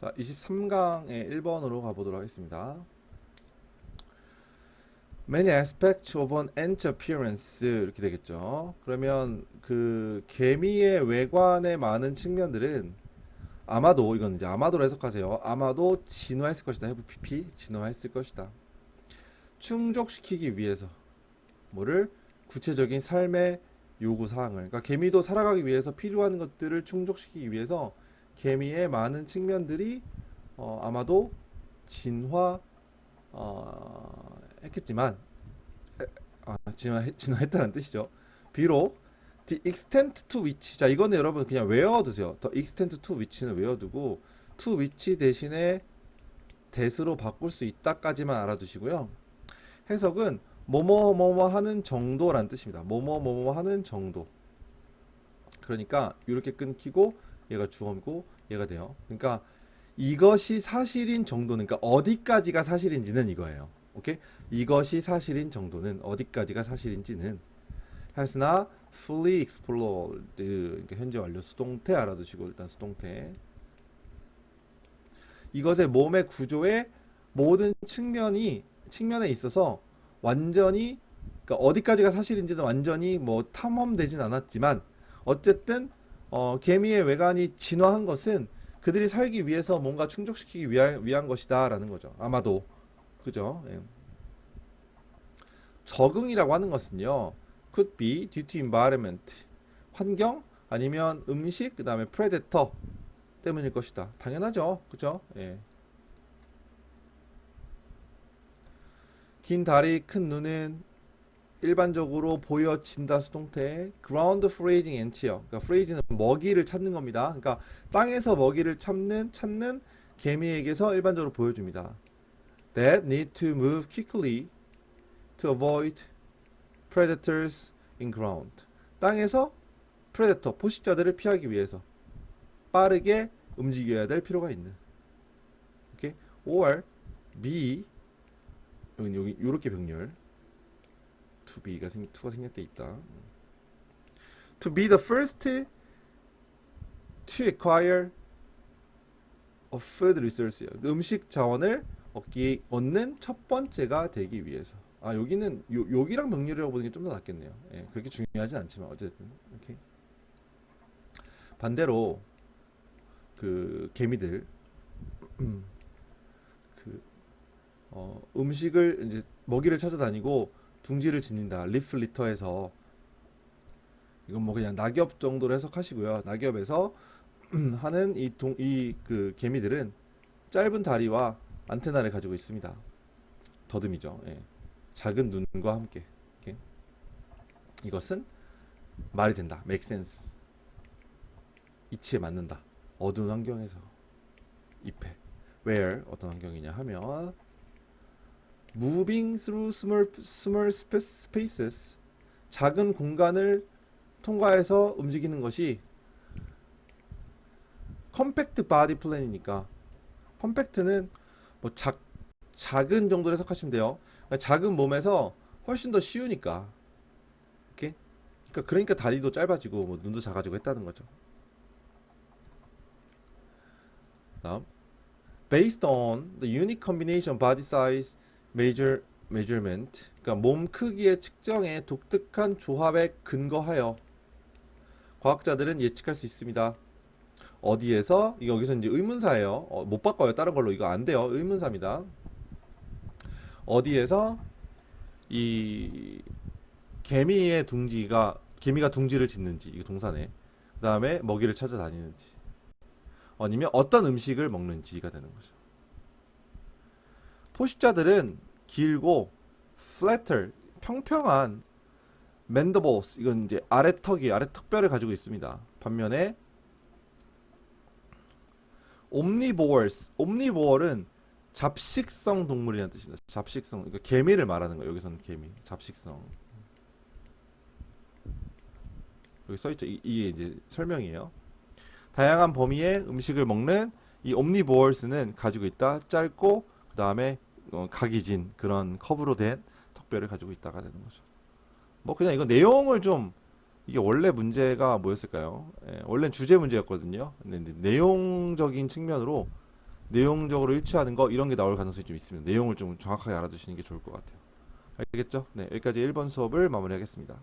자, 23강의 1번으로 가보도록 하겠습니다. Many aspects of an ant appearance 이렇게 되겠죠. 그러면 그 개미의 외관의 많은 측면들은 아마도 이건 이제 아마도로 해석하세요. 아마도 진화했을 것이다. have pp 진화했을 것이다. 충족시키기 위해서 뭐를 구체적인 삶의 요구 사항을 그러니까 개미도 살아가기 위해서 필요한 것들을 충족시키기 위해서 개미의 많은 측면들이 어, 아마도 진화 어, 했겠지만 에, 아, 진화 진화했다는 뜻이죠. 비록 the extent to which 자 이거는 여러분 그냥 외워두세요. the extent to which는 외워두고 to which 대신에 that으로 바꿀 수 있다까지만 알아두시고요. 해석은 뭐뭐 뭐뭐 하는 정도란 뜻입니다. 뭐뭐 뭐뭐 하는 정도. 그러니까 이렇게 끊기고 얘가 주어고 얘가 돼요. 그러니까 이것이 사실인 정도는 그러니까 어디까지가 사실인지는 이거예요. 오케이? 이것이 사실인 정도는 어디까지가 사실인지는 했으나 fully explored 그러니까 현재 완료 수동태 알아두시고 일단 수동태 이것의 몸의 구조의 모든 측면이 측면에 있어서 완전히 그러니까 어디까지가 사실인지는 완전히 뭐 탐험되진 않았지만 어쨌든 어, 개미의 외관이 진화한 것은 그들이 살기 위해서 뭔가 충족시키기 위한, 위한 것이다라는 거죠. 아마도 그죠? 예. 적응이라고 하는 것은요. could be due to environment 환경 아니면 음식 그 다음에 predator 때문일 것이다. 당연하죠. 그죠? 예. 긴 다리, 큰 눈은 일반적으로 보여진다 수동태 ground foraging ant요. 그러니까 forage는 먹이를 찾는 겁니다. 그러니까 땅에서 먹이를 찾는 찾는 개미에게서 일반적으로 보여줍니다. That need to move quickly to avoid predators in ground. 땅에서 predator 포식자들을 피하기 위해서 빠르게 움직여야 될 필요가 있는. 오케이? or B 여기 여기 요렇게 병렬 to be가 생 to가 생략 돼 있다. To be the first to acquire a food resource. 음식 자원을 얻기 얻는 첫 번째가 되기 위해서. 아 여기는 요 여기랑 병렬이라고 보는 게 좀 더 낫겠네요. 예, 그렇게 중요하진 않지만 어쨌든 이렇게 반대로 그 개미들 그 어, 음식을 이제 먹이를 찾아다니고 둥지를 지닌다. 리프 리터에서 이건 뭐 그냥 낙엽 정도로 해석하시고요. 낙엽에서 하는 이 동 이 그 개미들은 짧은 다리와 안테나를 가지고 있습니다. 더듬이죠. 예. 작은 눈과 함께 이렇게. 이것은 말이 된다. make sense. 이치에 맞는다. 어두운 환경에서 잎에 where 어떤 환경이냐 하면 moving through small, small spa- spaces 작은 공간을 통과해서 움직이는 것이 컴팩트 바디 플랜이니까. 컴팩트는 뭐 작, 작은 정도로 해석하시면 돼요. 그러니까 작은 몸에서 훨씬 더 쉬우니까. 이렇게? 그러니까, 그러니까 다리도 짧아지고 뭐 눈도 작아지고 했다는 거죠. 다음. based on the unique combination body size measure measurement 그러니까 몸 크기의 측정에 독특한 조합에 근거하여 과학자들은 예측할 수 있습니다. 어디에서 이거 여기서 이제 의문사예요. 어, 못 바꿔요. 다른 걸로 이거 안 돼요. 의문사입니다. 어디에서 이 개미의 둥지가 개미가 둥지를 짓는지 이거 동사네. 그다음에 먹이를 찾아다니는지 아니면 어떤 음식을 먹는지가 되는 거죠. 포식자들은 길고 flatter 평평한 mandibles 이건 이제 아래 턱이 아래 턱뼈를 가지고 있습니다. 반면에 omnivores omnivore은 잡식성 동물이라는 뜻입니다. 잡식성 그러니까 개미를 말하는 거예요. 여기서는 개미 잡식성 여기 써 있죠. 이- 이게 이제 설명이에요. 다양한 범위의 음식을 먹는 이 omnivores는 가지고 있다. 짧고 그 다음에 어, 각이 진 그런 커브로 된 턱뼈를 가지고 있다가 되는 거죠. 뭐 그냥 이거 내용을 좀 이게 원래 문제가 뭐였을까요? 예, 원래는 주제 문제였거든요. 근데 내용적인 측면으로 내용적으로 일치하는 거 이런 게 나올 가능성이 좀 있습니다. 내용을 좀 정확하게 알아두시는 게 좋을 것 같아요. 알겠죠? 네, 여기까지 1번 수업을 마무리하겠습니다.